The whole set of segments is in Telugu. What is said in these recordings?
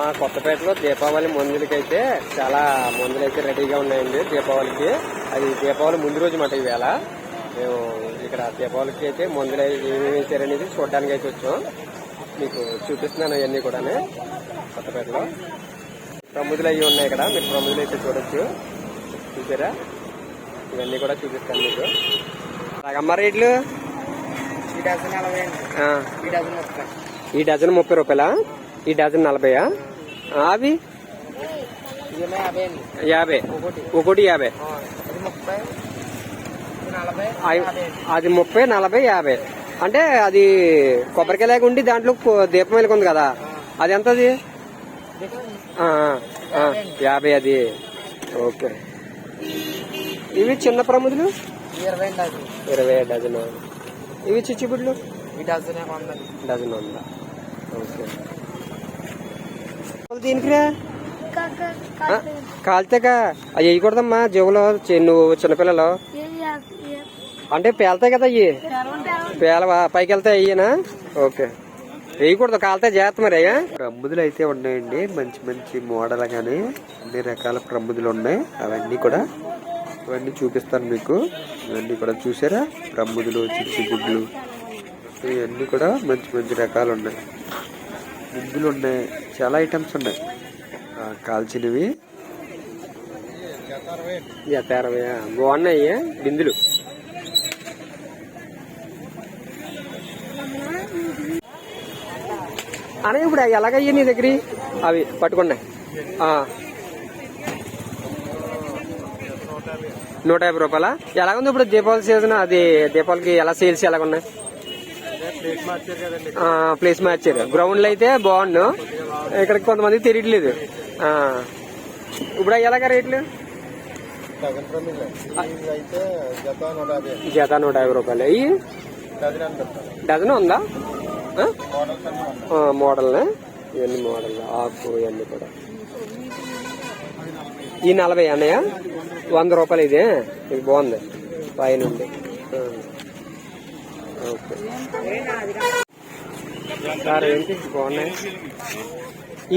మా కొత్తపేటలో దీపావళి మందులకైతే చాలా మందులు అయితే రెడీగా ఉన్నాయండి దీపావళికి. అది దీపావళి ముందు రోజు మాట ఈవేళ. మేము ఇక్కడ దీపావళికి అయితే మందులు ఏమేమి వేసారనేది చూడడానికి అయితే వచ్చాం. మీకు చూపిస్తున్నాను అవన్నీ కూడా కొత్తపేటలో. ప్రముదులు అవి ఉన్నాయి ఇక్కడ. మీరు ప్రముదులు అయితే చూడొచ్చు. చూసారా? ఇవన్నీ కూడా చూపిస్తాను మీకు. రగమ్మ రేట్లు? ఈ డజన్ ముప్పై రూపాయలా? ఈ డజన్ నలభైయా? అవి యాభై. ఒకటి యాభై. అది ముప్పై నలభై యాభై. అంటే అది కొబ్బరికాయ లేక ఉండి దాంట్లో దీపం వెలుగుంది కదా. అది ఎంత అది యాభై అది. ఓకే. ఇవి చిన్న ప్రముదులు? ఇరవై డజన్. ఇవి చిచ్చుబుడ్లు డజన్ వంద. ఓకే. దీనికి రా ఆ, కాల్తాక అవి వేయకూడదమ్మా జేబులో నువ్వు చిన్నపిల్లలు. అంటే పేలుతాయి కదా అయ్యి. పేలవా? పైకి వెళ్తాయి అయ్యేనా? ఓకే. వేయకూడదు కాలితే జాగ్రత్త మరి ప్రముదులు అయితే ఉన్నాయండి మంచి మంచి మోడల్ కానీ అన్ని రకాల ప్రముదులు ఉన్నాయి. అవన్నీ కూడా ఇవన్నీ చూపిస్తాను మీకు. ఇవన్నీ కూడా చూసారా? ప్రముదులు చిచ్చి గుడ్లు ఇవన్నీ కూడా మంచి మంచి రకాలు ఉన్నాయి. ముగ్గులు ఉన్నాయి. చాలా ఐటమ్స్ ఉన్నాయి. కాల్చినవి. జత అరవై బాగున్నాయి బిందులు. అనే ఇప్పుడు అవి ఎలాగయ్యా నీ దగ్గర అవి పట్టుకున్నాయి. నూట యాభై రూపాయల? ఎలాగుంది ఇప్పుడు దీపావళి సీజన్? అది దీపావళికి ఎలా సేల్స్ ఎలాగున్నాయి? ప్లేస్ మార్చారు గ్రౌండ్లో అయితే బాగుండు. ఇక్కడ కొంతమంది తెలియట్లేదు ఆ. ఇప్పుడు ఎలాగ రేట్లు? జత నూట యాభై. రూపాయలు. అయ్యి? డజన్ ఉందా? మోడల్ ఇవన్నీ మోడల్ ఆకు ఇవన్నీ కూడా. ఈ నలభై అన్నయ్య? వంద రూపాయలు ఇది? ఇది బాగుంది. ఓకే సార్ ఏంటి? బాగున్నాయి?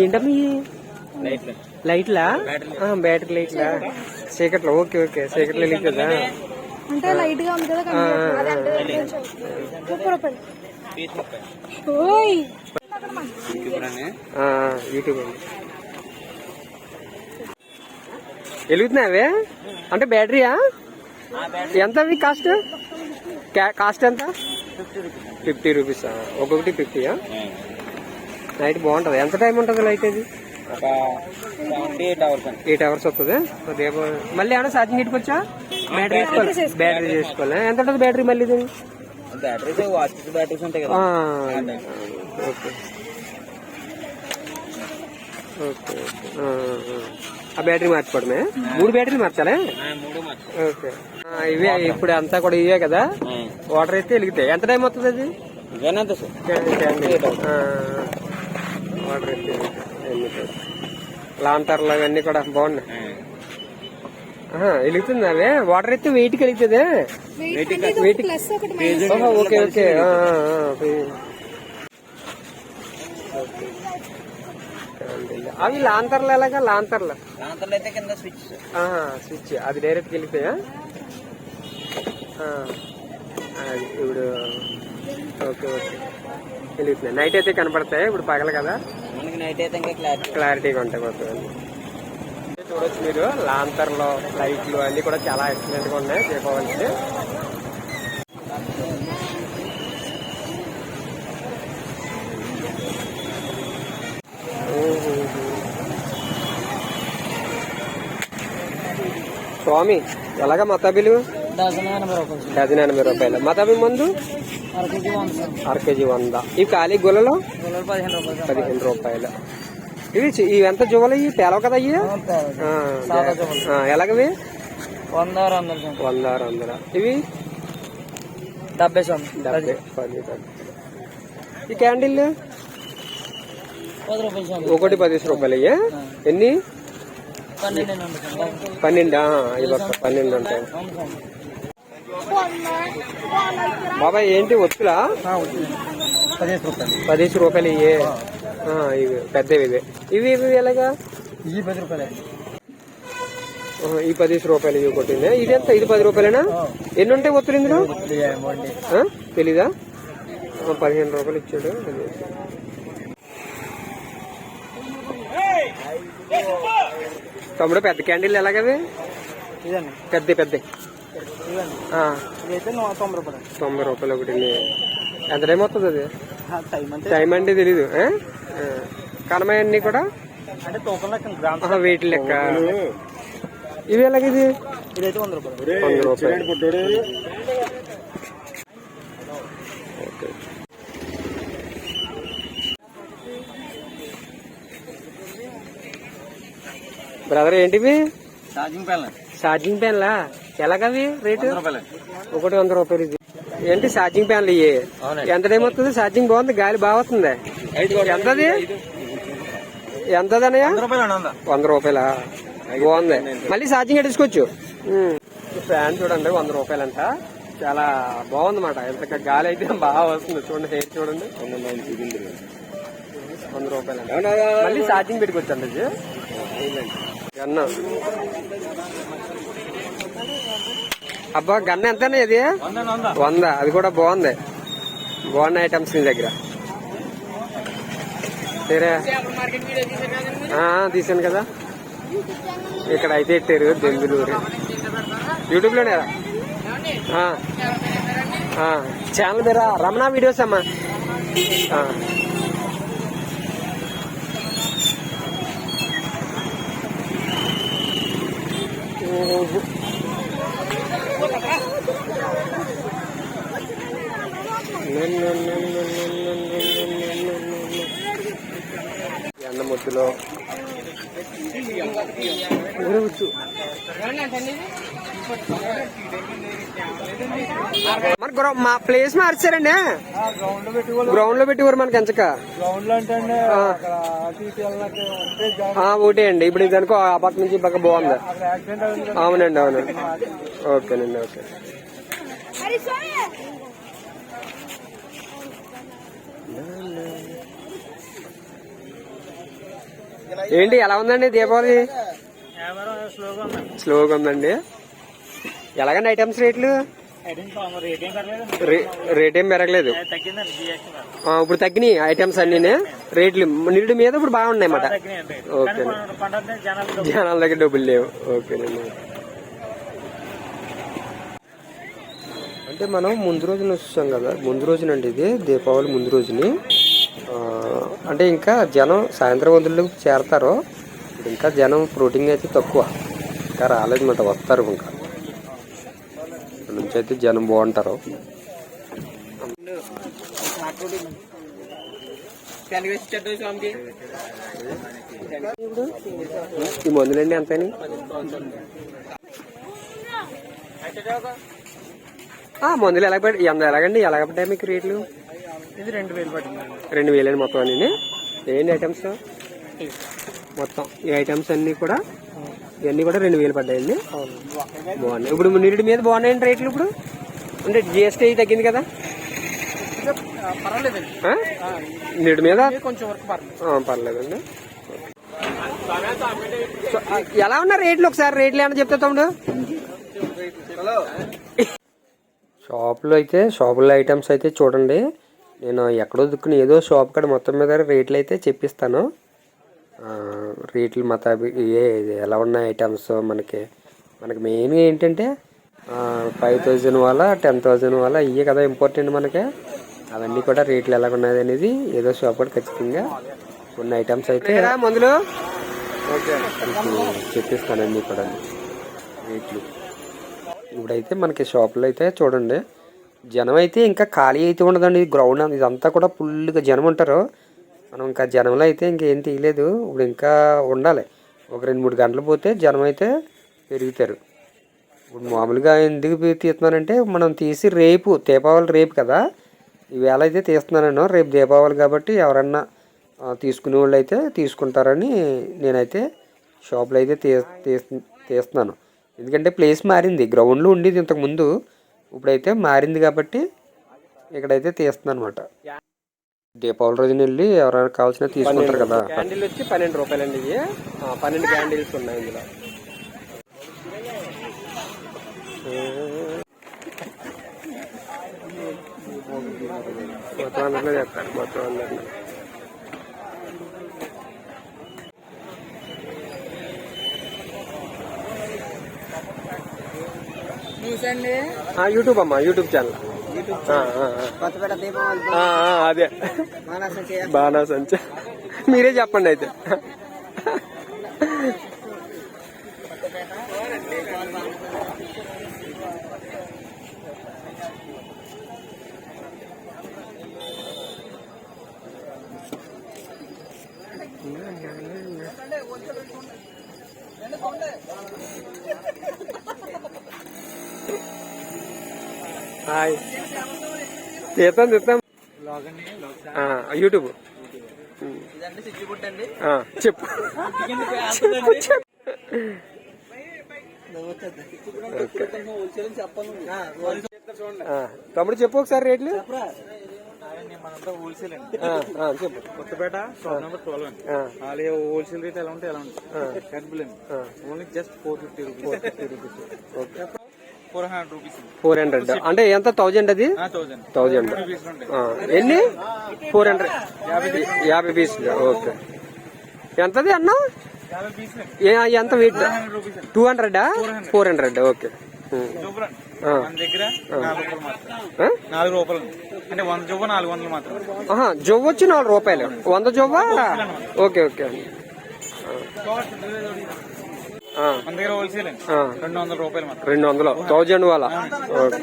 ఏంటమ్మా లైట్లా. బ్యాటరీ. లైట్లా. చీకట్లో. Okay okay. చీకట్లో వెళ్తుందా అంటే లైట్గా ఉంది కదా యూట్యూబ్. వెలుగుతున్నావే? అంటే బ్యాటరీయా? ఎంత అవి కాస్ట్? కాస్ట్ ఎంత? Fifty rupees. ఒక్కొక్కటి ఫిఫ్టీయా? నైట్ బాగుంటుంది? ఎంత టైం ఉంటుంది లైట్ అది ఎయిట్ అవర్స్ వస్తుంది మళ్ళీ ఏమైనా ఛార్జింగ్ ఇటుకొచ్చా? బ్యాటరీ చేసుకోవాలి? బ్యాటరీ చేసుకోవాలి? ఎంత ఉంటుంది బ్యాటరీ మళ్ళీ ఇది? బ్యాటరీస్ ఉంటాయి కదా. ఓకే. ఓకే ఆ, బ్యాటరీ మార్చుకోవడమే? మూడు బ్యాటరీలు మార్చాలే? మూడు మార్చు ఓకే. ఇవే ఇప్పుడు అంతా కూడా ఇవే కదా? వాటర్ అయితే వెలుగుతాయి ఎంత టైం వస్తుంది అది? ఇదేనంత సార్. ఆ, వాటర్ అయితే వెలుగుతాయి. అన్నీ కూడా. లాంతర్లు అవన్నీ కూడా బాగున్నాయి. వెలుగుతుంది అవే? వాటర్ అయితే వెయిట్ వెలుగుతుంది? వెయిట్ ప్లస్ ఒకటి ఓహో, ఓకే ఓకే. ఆ, ఆ, ఆ, ఓకే. ఓకే. అవి లాంతర్లు ఎలాగా? లాంతర్లు. దాంట్లో అయితే కింద స్విచ్ స్విచ్ అది డైరెక్ట్ వెళ్ళిపోయా అది ఇప్పుడు ఓకే ఓకే. వెలుగుతున్నాయి నైట్ అయితే కనపడతాయి? ఇప్పుడు పగల కదా? మనకి నైట్ అయితే ఇంకా క్లారిటీ క్లారిటీగా ఉంటాయి మొత్తం చూడొచ్చు మీరు. లాంతర్లు లైట్లు అన్ని కూడా చాలా ఎక్సలెంట్గా ఉన్నాయి. దీపావళికి స్వామి ఎలాగా మతాబిలు డజన్ ఎనభై రూపాయలు. మతాబి మందు? అర కేజీ వంద. ఇవి ఖాళీ గులలో గుల్లలు పదిహేను రూపాయలు. ఇవి ఎంత జువలు ఇవి? పేలవ కదా ఇవి? ఎలాగవి? వంద వంద ఆరు వందల. ఇవి? డెబ్బై డెబ్బై పది ఈ క్యాండిల్ ఒకటి పదిహేను రూపాయలు ఎన్ని? పన్నెండు? పన్నెండు ఇవి ఉంటాయి బాబాయ్ ఏంటి ఒత్తులా? పదిహేను రూపాయలు పదిహేను రూపాయలు ఇయ్యే. ఆ, ఇవి పెద్దవి ఇవి. ఇవి ఇవి ఎలాగా? ఈ పది రూపాయలు. ఆ, ఈ పదిహేను రూపాయలు ఇవి కొట్టింది. ఇది ఎంత? ఇది పది రూపాయలేనా? ఎన్ని ఉంటాయి ఒత్తులు ఇందులో? తెలీదా? పదిహేను రూపాయలు ఇచ్చాడు. తమ్ముడు పెద్ద క్యాండిల్ ఎలాగవి ఇదండి. పెద్ద పెద్ద. ఇదండి. ఇదైతే నూట తొంభై రూపాయలు తొంభై రూపాయలు ఒకటి ఎంత టైం వస్తుంది అది? టైం అంటే తెలీదు. కనమయన్నీ కూడా? అంటే తూకం లెక్క గ్రామ్ ఆహా, వెయిట్ లెక్క. ఇవి ఎలాగిది ఇదైతే వంద రూపాయలు. వంద రూపాయలు. బ్రదర్ ఏంటివి? ఛార్జింగ్ ప్యాన్ ఛార్జింగ్ పెన్లా ఎలాగవి రేటు? ఒకటి వంద రూపాయలు ఇది. ఏంటి ఛార్జింగ్ ప్యాన్లు ఇవి. ఎంత టైం వస్తుంది? ఛార్జింగ్ బాగుంది గాలి బాగా వస్తుంది. ఎంతది? ఎంతదనయ్య వంద రూపాయలు అండి బాగుంది. మళ్ళీ ఛార్జింగ్ పెట్టించుకోవచ్చు ఫ్యాన్ చూడండి వంద రూపాయలంట. చాలా బాగుంది మాట ఎంత గాలి అయితే బాగా వస్తుంది. చూడండి హెయిర్ చూడండి. వంద రూపాయలు. మళ్ళీ ఛార్జింగ్ పెట్టుకోవచ్చండి ఇది? గన్న. అబ్బా గన్న ఎంతనే ఇది? వంద. అది కూడా బాగుంది. బాగున్న ఐటమ్స్ నీ దగ్గర. సరే ఆ, తీసాను కదా. ఇక్కడ అయితే ఎట్టారు? బెంగళూరు. యూట్యూబ్లోనే ఛానల్ పేరా రమణ వీడియోస్ అమ్మా. మన మా ప్లేస్ మార్చారండి. గ్రౌండ్లో పెట్టి గ్రౌండ్లో పెట్టేవారు మనకి ఎంచక అంటే అండి. ఒకటే ఇప్పుడు ఇది అనుకో ఆ పక్క నుంచి పక్క బాగుంది. అవునండి అవునండి ఓకేనండి ఓకే. ఏంటి ఎలా ఉందండి దీపావళి? స్లోగా ఉందండి. ఎలాగండి ఐటమ్స్ రేట్లు? రేట్ ఏం పెరగలేదు ఇప్పుడు తగ్గినాయి ఐటమ్స్ అన్ని రేట్లు నిరుడు మీద ఇప్పుడు బాగున్నాయి అన్నమాట. ఓకే జనాలు దగ్గర డబ్బులు లేవు. ఓకేనండి అంటే మనం ముందు రోజున వచ్చాం కదా. ముందు రోజునండి ఇది. దీపావళి ముందు రోజుని. అంటే ఇంకా జనం సాయంత్రం వందలకు చేరతారు. ఇంకా జనం ప్రోటీన్ అయితే తక్కువ. ఇంకా రాలేదన్నమాట. వస్తారు ఇంకా. నుంచి అయితే జనం బాగుంటారు. ఈ మందులండి ఎంతని? మందులు ఎలా పెట్టి ఎంత ఎలాగండి? ఎలా పడ్డాయి మీకు రేట్లు? ఇది రెండు వేలు రెండు వేలండి మొత్తం అన్ని ఏంటి ఐటమ్స్ మొత్తం ఈ ఐటమ్స్ అన్ని కూడా? ఇవన్నీ కూడా రెండు వేలు పడ్డాయండి. బాగున్నాయి. ఇప్పుడు నిరుడి మీద బాగున్నాయండి రేట్లు ఇప్పుడు? అంటే జిఎస్టీ తగ్గింది కదా? నిరుడి మీద? కొంచెం వరకు పర్లేదు. ఆ, పర్లేదండి. ఎలా ఉన్నా రేట్లు ఒకసారి? రేట్లు ఏమన్నా చెప్తే తమ్ముడు? షాప్లో అయితే షాపులో ఐటమ్స్ అయితే చూడండి. నేను ఎక్కడో దుక్కుని ఏదో షాప్ కాడ మొత్తం మీద రేట్లు అయితే చెప్పిస్తాను. రేట్లు మతాబి ఏ ఎలా ఉన్నాయి ఐటమ్స్ మనకి మనకి మెయిన్ ఏంటంటే ఫైవ్ థౌజండ్ వాళ్ళ టెన్ థౌజండ్ వాళ్ళ ఇవే కదా ఇంపార్టెంట్ మనకి. అవన్నీ కూడా రేట్లు ఎలా ఉన్నాయి అనేది ఏదో షాప్ కూడా ఖచ్చితంగా కొన్ని ఐటమ్స్ అయితే మందులు? చెప్పిస్తానండి కూడా రేట్లు. ఇప్పుడైతే మనకి షాపులో అయితే చూడండి. జనం అయితే ఇంకా ఖాళీ అయితే ఉండదండి. గ్రౌండ్ ఇదంతా కూడా ఫుల్గా జనం ఉంటారు. మనం ఇంకా జనంలో అయితే ఇంకేం తీయలేదు. ఇప్పుడు ఇంకా ఉండాలి. ఒక రెండు మూడు గంటలు పోతే జనం అయితే పెరుగుతారు. ఇప్పుడు మామూలుగా ఎందుకు తీస్తున్నానంటే మనం తీసి రేపు దీపావళి రేపు కదా. ఈవేళ అయితే తీస్తున్నాను రేపు దీపావళి కాబట్టి ఎవరన్నా తీసుకునే వాళ్ళు అయితే తీసుకుంటారని నేనైతే షాప్లో అయితే తీ తీస్తున్నాను. ఎందుకంటే ప్లేస్ మారింది. గ్రౌండ్లో ఉండేది ఇంతకుముందు ఇప్పుడైతే మారింది కాబట్టి ఇక్కడైతే తీస్తున్నాను అనమాట దీపావళి రోజున వెళ్ళి ఎవరైనా కావాల్సిన తీసుకుంటారు కదా. క్యాండిల్ వచ్చి పన్నెండు రూపాయలండి ఇవి ఆ, పన్నెండు క్యాండిల్స్ ఉన్నాయి ఇందులో. మొత్తం అందరిలో మొత్తం అందరిలో. అండి యూట్యూబ్ అమ్మా యూట్యూబ్ ఛానల్. అదే. బాగా సంచ మీరే చెప్పండి అయితే. తీస్తాం తీస్తాం ఆ, యూట్యూబ్. చెప్పు. తమ్ముడు చెప్పు ఒకసారి రేట్లు. చెప్పు. కొత్తపేట షాప్ నెంబర్ ట్వెల్వ్ అండి. ఆ, వాళ్ళ హోల్సేల్ రేట్ ఎలా ఉంటే ఎలా ఉంటుంది. కరెక్ట్ అండి. ఆ. Only just four fifty rupees okay four hundred rupees four hundred అంటే ఎంత? థౌజండ్ అది? థౌజండ్. ఎన్ని? Four hundred. యాభై పీసులు ఓకే. ఎంతది అన్న ఎంత వెయిట్ అండి టూ హండ్రెడా? Four hundred. ఓకే. జొవ్వు వచ్చి నాలుగు రూపాయలు. వంద జొవ్వా? Okay okay. మన దగ్గర హోల్సేల్ అండి ఆ, రెండు వందల రూపాయలు రెండు వందలు. థౌజండ్ వాళ్ళ. ఓకే.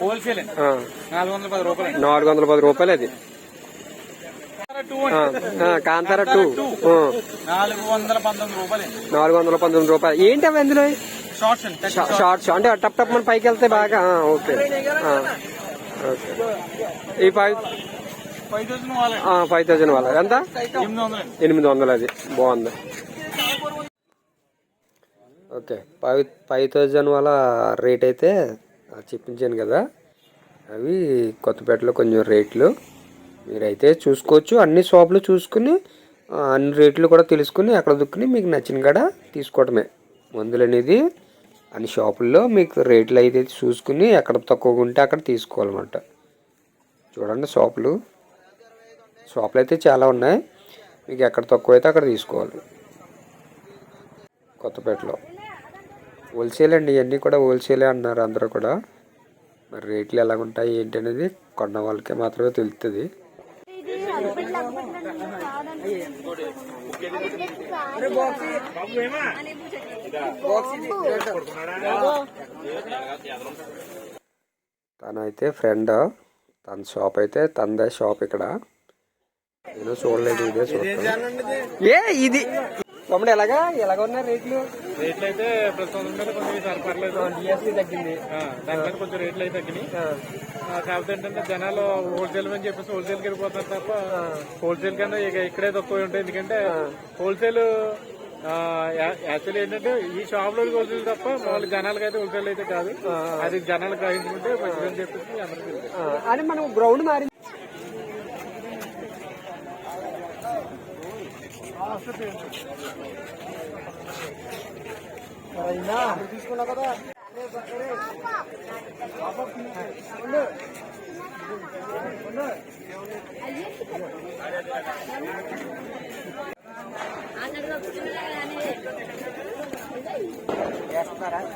హోల్సేల్ నాలుగు వందల పది రూపాయలు అండి నాలుగు వందల పది రూపాయలు అది. కాంతార టూ నాలుగు వందల పంతొమ్మిది రూపాయలు నాలుగు వందల పంతొమ్మిది రూపాయలు. ఏంటి అవి అందులో? షార్ట్స్ అంటే టప్ టప్ మన పైకి వెళ్తే బాగా ఓకే. ఓకే. ఈ ఫైవ్ ఫైవ్ థౌసండ్ వాళ్ళ. ఎంత? ఎనిమిది వందలు అది. బాగుంది. ఓకే. ఫైవ్ ఫైవ్ థౌజండ్ వాళ్ళ రేట్ అయితే చెప్పించాను కదా. అవి కొత్తపేటలో కొంచెం రేట్లు. మీరైతే చూసుకోవచ్చు. అన్ని షాపులు చూసుకుని అన్ని రేట్లు కూడా తెలుసుకుని అక్కడ దుక్కుని మీకు నచ్చిన కాడ తీసుకోవటమే. మందులు అనేది అన్ని షాపుల్లో మీకు రేట్లు అయితే చూసుకుని ఎక్కడ తక్కువగా ఉంటే అక్కడ తీసుకోవాలన్నమాట. చూడండి షాపులు. షాపులు అయితే చాలా ఉన్నాయి. మీకు ఎక్కడ తక్కువ అయితే అక్కడ తీసుకోవాలి. కొత్తపేటలో. హోల్సేల్ అండి ఇవన్నీ కూడా హోల్సేలే అన్నారు అందరూ కూడా. మరి రేట్లు ఎలా ఉంటాయి ఏంటి అనేది కొన్న వాళ్ళకే మాత్రమే తెలుస్తుంది తనైతే ఫ్రెండ్ తన షాప్ అయితే తనదే షాప్ ఇక్కడ. నేను చూడలేదు ఏ ఇది. తమ్ముడు ఎలాగా? ఎలాగ ఉన్నాయి రేట్లు? రేట్లు అయితే ప్రస్తుతం మీద కొంచెం ఈసారి పర్లేదు. డిఎస్సీ తగ్గింది. ఆ, దాని మీద కొంచెం రేట్లు అయితే తగ్గినాయి. ఆ, కాకపోతే ఏంటంటే జనాలు హోల్సేల్ అని చెప్పేసి హోల్సేల్కి వెళ్ళిపోతారు తప్ప హోల్సేల్ కన్నా ఇక ఇక్కడే తక్కువ ఉంటాయి. ఎందుకంటే హోల్సేల్ యాక్చువల్లీ ఏంటంటే ఈ షాప్లో హోల్సేల్ తప్ప మామూలు జనాలకి అయితే హోల్సేల్ అయితే కాదు. అది జనాలు గ్రహించుకుంటే మంచిదని చెప్పేసి అందరికీ. అని మనం గ్రౌండ్ మారి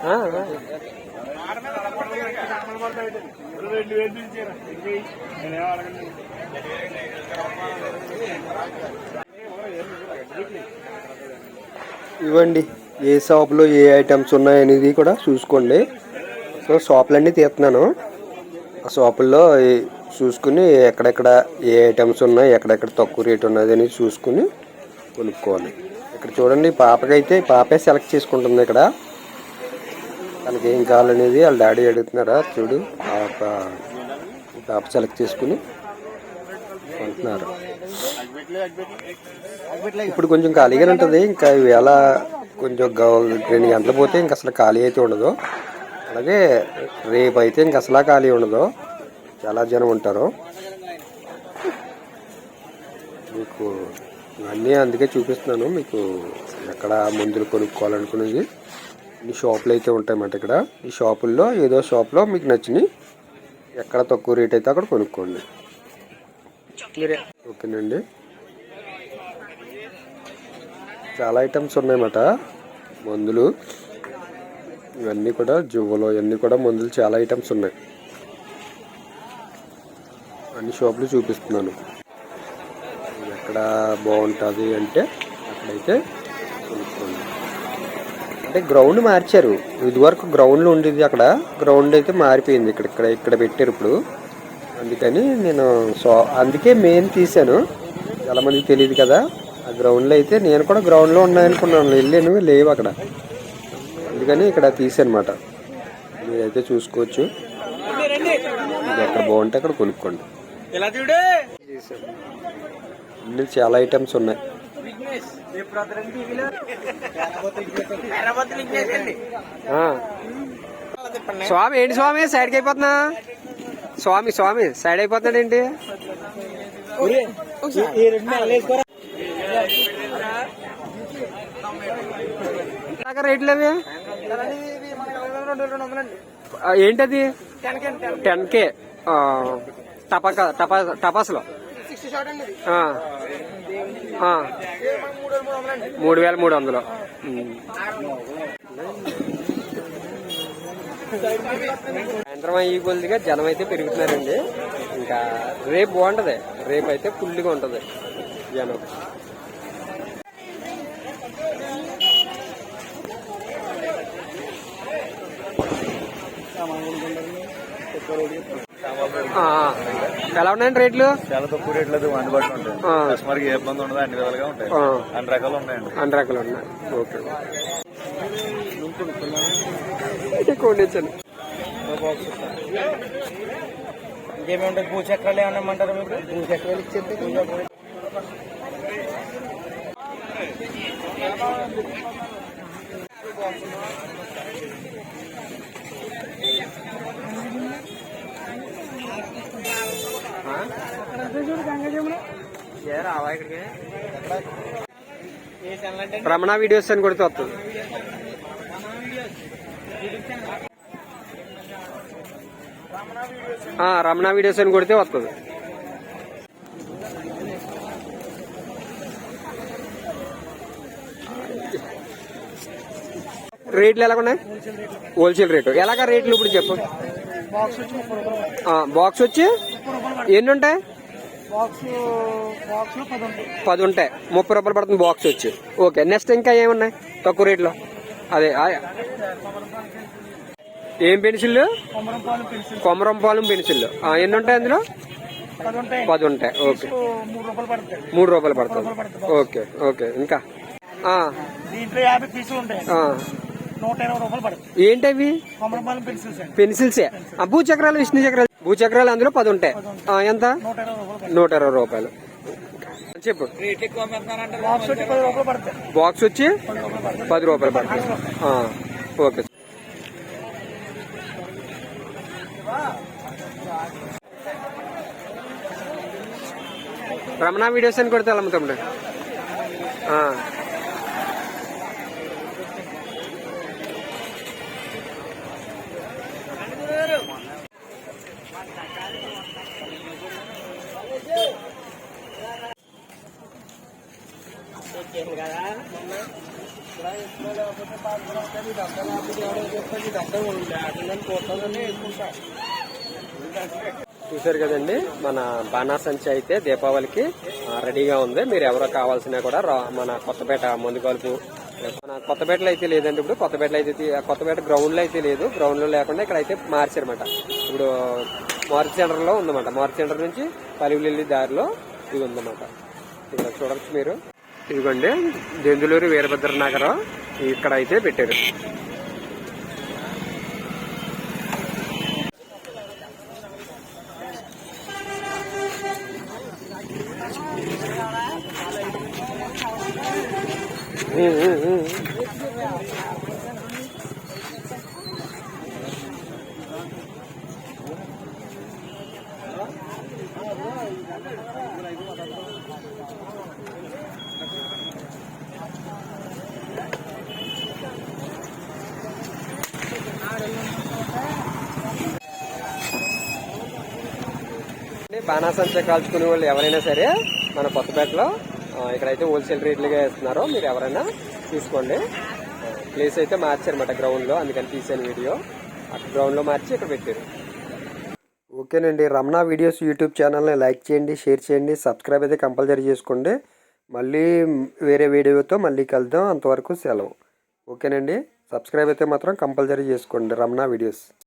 ఆ, ఆ. ఇవ్వండి. ఏ షాప్లో ఏ ఐటమ్స్ ఉన్నాయనేది కూడా చూసుకోండి. సో షాపులన్నీ తీస్తున్నాను. ఆ షాపుల్లో చూసుకుని ఎక్కడెక్కడ ఏ ఐటమ్స్ ఉన్నాయి ఎక్కడెక్కడ తక్కువ రేట్ ఉన్నది అని చూసుకుని కొనుక్కోవాలి. ఇక్కడ చూడండి పాపకైతే పాపే సెలెక్ట్ చేసుకుంటుంది ఇక్కడ. తనకి ఏం కావాలనేది వాళ్ళ డాడీ అడుగుతున్నారా? చూడు పాప పాప సెలెక్ట్ చేసుకుని కొంటున్నారు ఇప్పుడు కొంచెం ఖాళీగానే ఉంటుంది. ఇంకా వేళ కొంచెం రెండు గంటలు పోతే ఇంకా అసలు ఖాళీ అయితే ఉండదు. అలాగే రేపు అయితే ఇంక అసలా ఖాళీ ఉండదు. చాలా జనం ఉంటారు. మీకు ఇవన్నీ అందుకే చూపిస్తున్నాను. మీకు ఎక్కడ మందులు కొనుక్కోవాలనుకునేది ఈ షాపులు అయితే ఉంటాయన్నమాట ఇక్కడ. ఈ షాపుల్లో ఏదో షాప్లో మీకు నచ్చినాయి ఎక్కడ తక్కువ రేట్ అయితే అక్కడ కొనుక్కోండి. ఓకేనండి. చాలా ఐటమ్స్ ఉన్నాయన్నమాట. మందులు ఇవన్నీ కూడా జువ్వలు ఇవన్నీ కూడా మందులు చాలా ఐటమ్స్ ఉన్నాయి. అన్ని షాపులు చూపిస్తున్నాను. ఎక్కడ బాగుంటుంది అంటే అక్కడైతే కొనుక్కోండి. అంటే గ్రౌండ్ మార్చారు. ఇదివరకు గ్రౌండ్లో ఉండేది అక్కడ. గ్రౌండ్ అయితే మారిపోయింది. ఇక్కడ ఇక్కడ ఇక్కడ పెట్టారు ఇప్పుడు. అందుకని నేను సో అందుకే మెయిన్ తీశాను. చాలా మందికి తెలియదు కదా ఆ గ్రౌండ్లో అయితే నేను కూడా గ్రౌండ్లో ఉన్నాయనుకున్నాను. వెళ్ళాను లేవు అక్కడ. అందుకని ఇక్కడ తీసానమాట మీరైతే చూసుకోవచ్చు. ఎక్కడ బాగుంటే అక్కడ కొనుక్కోండి. అన్ని చాలా ఐటమ్స్ ఉన్నాయి. స్వామి ఏంటి స్వామి? సైడ్కి అయిపోతున్నా. స్వామి స్వామి సైడ్ అయిపోతున్నాడు ఏంటి రేట్లు అవి? ఏంటది? టెన్ కే. టపాకా టపా టపాసులో. మూడు వేల మూడు వందలు. సాయంత్రం అయ్యి కొద్దిగా జనం అయితే పెరుగుతున్నారండి. ఇంకా రేపు బాగుంటది. రేపు అయితే ఫుల్గా ఉంటది జనం. ఎలా ఉన్నాయండి రేట్లు? చాలా తక్కువ రేట్లు అయితే అందుబాటులో ఉంటాయి. ఆ. కస్టమర్కి ఏ ఇబ్బంది ఉండదు అన్ని విధాలుగా ఉంటాయి. అన్ని రకాలు ఉన్నాయండి. అన్ని రకాలు ఉన్నాయి. ఓకే. కొనిచ్చాను ఇంకేమి ఉంటాయి భూచక్రాలు ఏమన్నా ఇమ్మంటారా మీకు? భూచక్రాలు అంటే రమణ వీడియోస్ అని కొడితే వస్తుంది. రమణ వీడియోస్ అని కొడితే వస్తుంది రేట్లు ఎలా ఉన్నాయి? హోల్సేల్ రేటు ఎలాగ రేట్లు ఇప్పుడు చెప్పు. బాక్స్ వచ్చి ఎన్ని ఉంటాయి? పది ఉంటాయి. ముప్పై రూపాయలు పడుతుంది బాక్స్ వచ్చి. ఓకే నెక్స్ట్ ఇంకా ఏమున్నాయి? తక్కువ రేట్లో. అదే ఏం పెన్సిల్ కొమ్మరం పాలు పెన్సిల్ కొమరం పాలెం పెన్సిల్ ఆ, ఎన్ని ఉంటాయి అందులో? పది ఉంటాయి. ఓకే. మూడు రూపాయలు పడుతుంది. Okay okay. ఇంకా? కొమ్మరం పాలు పెన్సిల్స్ భూచక్రాలు విష్ణు చక్రాలు. భూచక్రాలు అందులో పది ఉంటాయి. ఎంత? నూట ఇరవై రూపాయలు. చెప్పు. బాక్స్ వచ్చి పది రూపాయలు పడుతుంది బాక్స్ వచ్చి పది రూపాయలు పడుతుంది పది రూపాయలు పడుతుంది ఆ, ఓకే. రమణ వీడియోస్ అని కొడితే అమ్ముతాడు చూశారు కదండి మన బాణాసంచి అయితే దీపావళికి రెడీగా ఉంది. మీరు ఎవరో కావాల్సినా కూడా రా- మన కొత్తపేట మందుకలుపు మన కొత్తపేటలో అయితే లేదండి ఇప్పుడు. కొత్తపేటలో అయితే కొత్తపేట గ్రౌండ్లో అయితే లేదు. గ్రౌండ్లో లేకుండా ఇక్కడ అయితే మార్చారన్నమాట. ఇప్పుడు మార్చి సెంటర్లో ఉందన్నమాట. మార్చి సెంటర్ నుంచి పలివిల్లి దారిలో ఇది ఉందన్నమాట. ఇక్కడ చూడొచ్చు మీరు. ఇదిగోండి దెందులూరు వీరభద్ర నగరం ఇక్కడ అయితే పెట్టారు. పానాసంచ కాల్చుకునే వాళ్ళు ఎవరైనా సరే మన కొత్తపేటలో ఇక్కడైతే హోల్సేల్ రేట్లుగా వేస్తున్నారు మీరు ఎవరైనా తీసుకోండి. ప్లేస్ అయితే మార్చారన్నమాట గ్రౌండ్లో అందుకని తీసాను వీడియో. అక్కడ గ్రౌండ్లో మార్చి ఇక్కడ పెట్టారు. ఓకేనండి రమణ వీడియోస్ యూట్యూబ్ ఛానల్ని లైక్ చేయండి షేర్ చేయండి సబ్స్క్రైబ్ అయితే కంపల్సరీ చేసుకోండి. మళ్ళీ వేరే వీడియోతో మళ్ళీ కలుద్దాం. అంతవరకు సెలవు. ఓకేనండి సబ్స్క్రైబ్ అయితే మాత్రం కంపల్సరీ చేసుకోండి రమణ వీడియోస్.